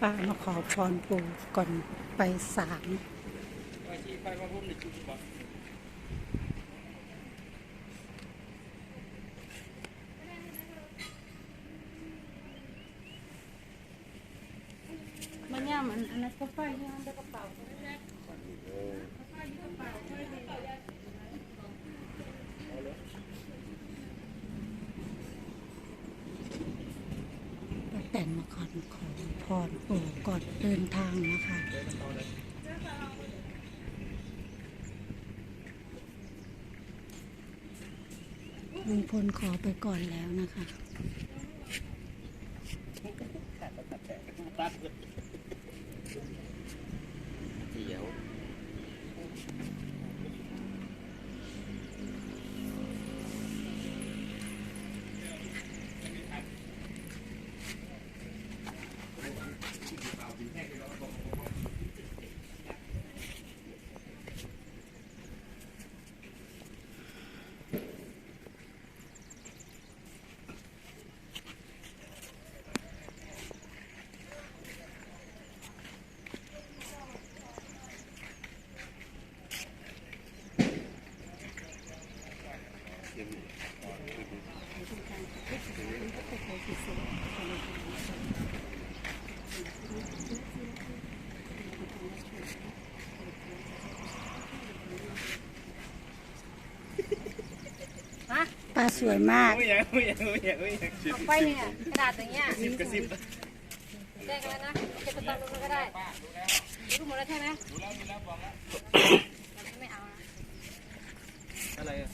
ป้ามาขอพรปู่ก่อนไปศาลมันเนี่ยมันอันนั้นก็ไฟเนี่ยมันจะกระเป๋าแต่นมาขอขอ ก่อนโอ้ก่อนเดินทางนะคะลุงพลขอไปก่อนแล้วนะคะาสวยมากไม่ยังไม่ยังไม่ยังไม่ยังเอาไปเนี่ยกระดาษอย่างเงี้ยสิบกระสิบแจ้งกันแล้วนะเก็บไปตอนนู้นก็ได้รู้หมดแล้วใช่ไหมรู้แล้วรู้แล้วบอกแล้วไม่เอานะอะไรอะ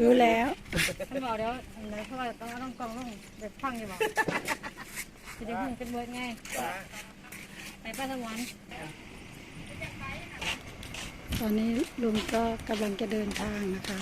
รู้แล้วท่านบอกเดี๋ยวเดี๋ยวเพราะว่าต้องต้องกองต้องเด็ดฟังอยู่บอกจะได้หุ่นเป็นเบิร์ดไงไปป้าสวรรค์ตอนนี้ลุงก็กำลังจะเดินทางนะคะ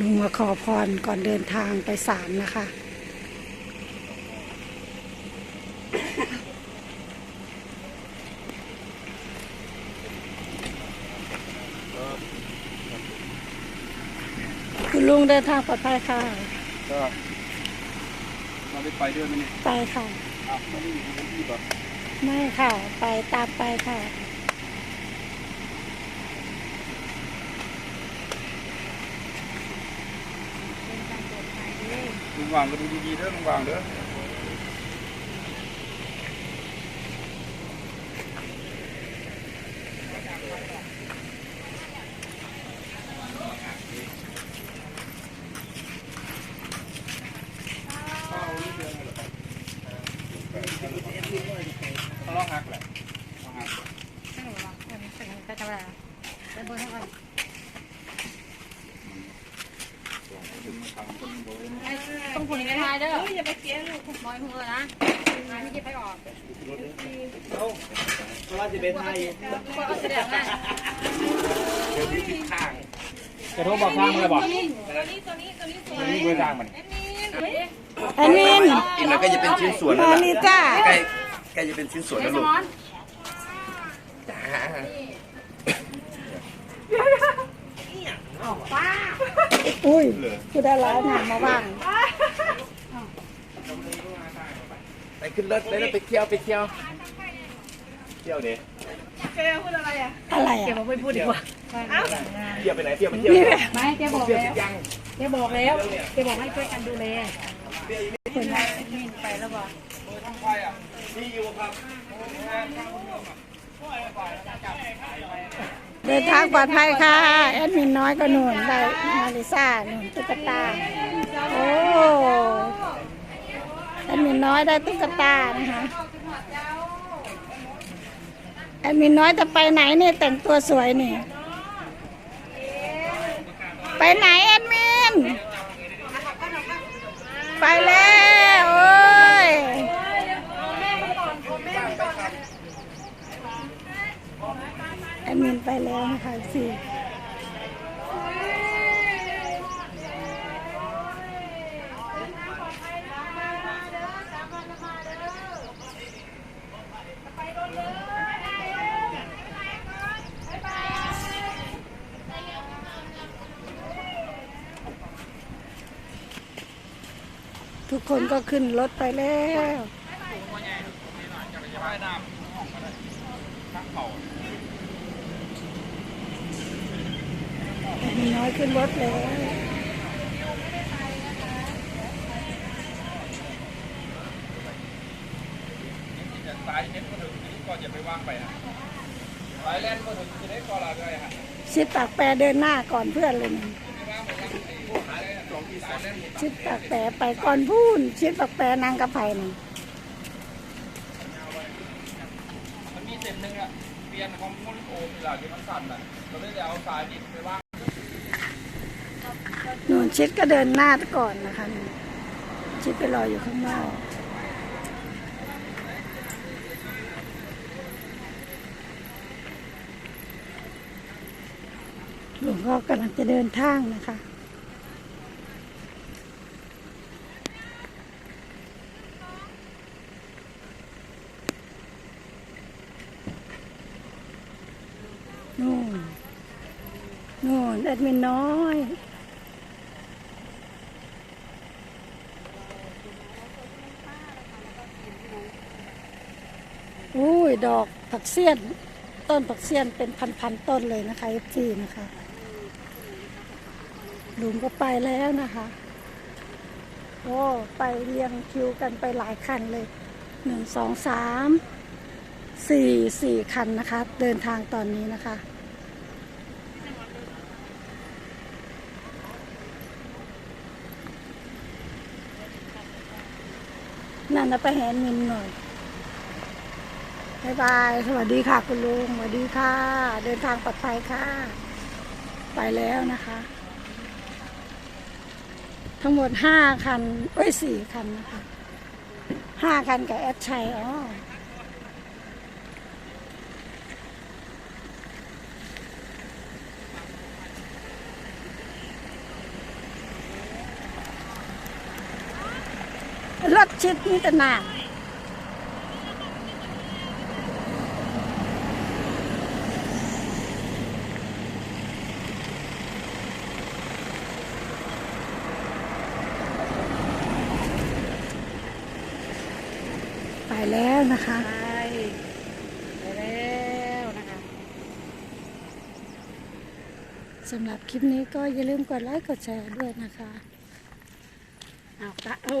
ลุงมาขอพรก่อนเดินทางไปศาลนะคะ คุณลุงเดินทางปลอดภัยค่ะ ก็เราได้ไปด้วยไหมเนี่ยไปค่ะอ้าวไม่ได้อยู่ที่ที่แบบไม่ค่ะ ไปตามไปค่ะ ลุงวางก็ดูดีๆเด้อลุงวางเด้อเขาลองหักแหละลองหักไม่หนูหรอกเออเป็นกระดาษเป็นเบอร์เท่าไหร่ไต้องผุนกระทายเด้ออย่าไปเกี้ยลูกมอยหัวนะงานที่จะไปออกเพราะว่าจะเป็นไทยก็เอาแสดงนะเดี๋ยวนี้ทิศทางกระทบบอกทางเลยบอกตัวนี้ตัวนี้ตัวนี้สวยนี่เวลามันแอนมินกินแล้วก็จะเป็นชิ้นส่วนมาแล้วนี่จ้าใกล้ใกล้จะเป็นชิ้นส่วนไอ้แล้วสลูกมอนจ้า อุ้ยคือได้ร้ายหนามาว่างไปขึ้นรถเลยแล้วไปเที่ยวไปเที่ยว เที่ยวเดี๋ยวอะไรเก็บอะมาไม่พูดดีกว่าเที่ยวไปไหนเที่ยวไปเที่ยวนี่แหละไม่แกบอกแล้วแกบอกแล้วแกบอกให้ช่วยกันดูแลคนมินไปแล้วบ่นี่อยู่ครับ เดินทางปลอดภัยค่ะ แอดมินน้อยก็หนุนได้มาริซ่าหนุนตุ๊กตา โอ้แอดมินน้อยได้ตุ๊กตานะคะ แอดมินน้อยจะไปไหนเนี่ยแต่งตัวสวยนี่ ไปไหนแอดมิน ไปแล้วโอ้ย แอดมินไปแล้วนะคะสี่ทุกคนก็ขึ้นรถไปแล้วแอด มินน้อยขึ้นรถแล้วสายเน็ตมาถึงนี่ก็จะไปว่างไปฮะสายแลนมาถึงจะได้ก็ลาด้วยฮะชิดปากแปรเดินหน้าก่อนเพื่อนเลยนะชิดปากแปรไปก่อนพูนชิดปากแปรนางกระไผ่น่ะมันมีเส้นหนึงอะเปลี่ยนของมุนโอมนี่แหละที่มันสั่นอะเราเลยจะเอาสายดิบไปว่างหนู ชิดก็เดินหน้าก่อนนะคะ ชิดไปรออยู่ข้างนอกหลวงพ่อกำลังจะเดินทางนะคะนู่นนู่นแอดมินน้อย อุ้ ยดอกผักเสี้ยน ต้นผักเสี้ยนเป็นพันๆต้นเลยนะคะเอฟซีนะคะลุงก็ไปแล้วนะคะโอ้ไปเรียงคิวกันไปหลายคันเลยหนึ่งสองสามสี่สี่คันนะคะ เดินทางตอนนี้นะคะนั่นนะไปแหนมินหน่อย บายบาย สวัสดีค่ะคุณลุง สวัสดีค่ะ เดินทางปลอดภัยค่ะ ไปแล้วนะคะ ทั้งหมดห้าคัน เอ้ยสี่คันนะคะห้าคันกับแอดชัย อ๋อรถชิดนี่ต่นาน แล้วนะคะไปไปแล้วนะคะสำหรับคลิปนี้ก็อย่าลืมกดไลค์กดแชร์ด้วยนะคะเอาตะเอา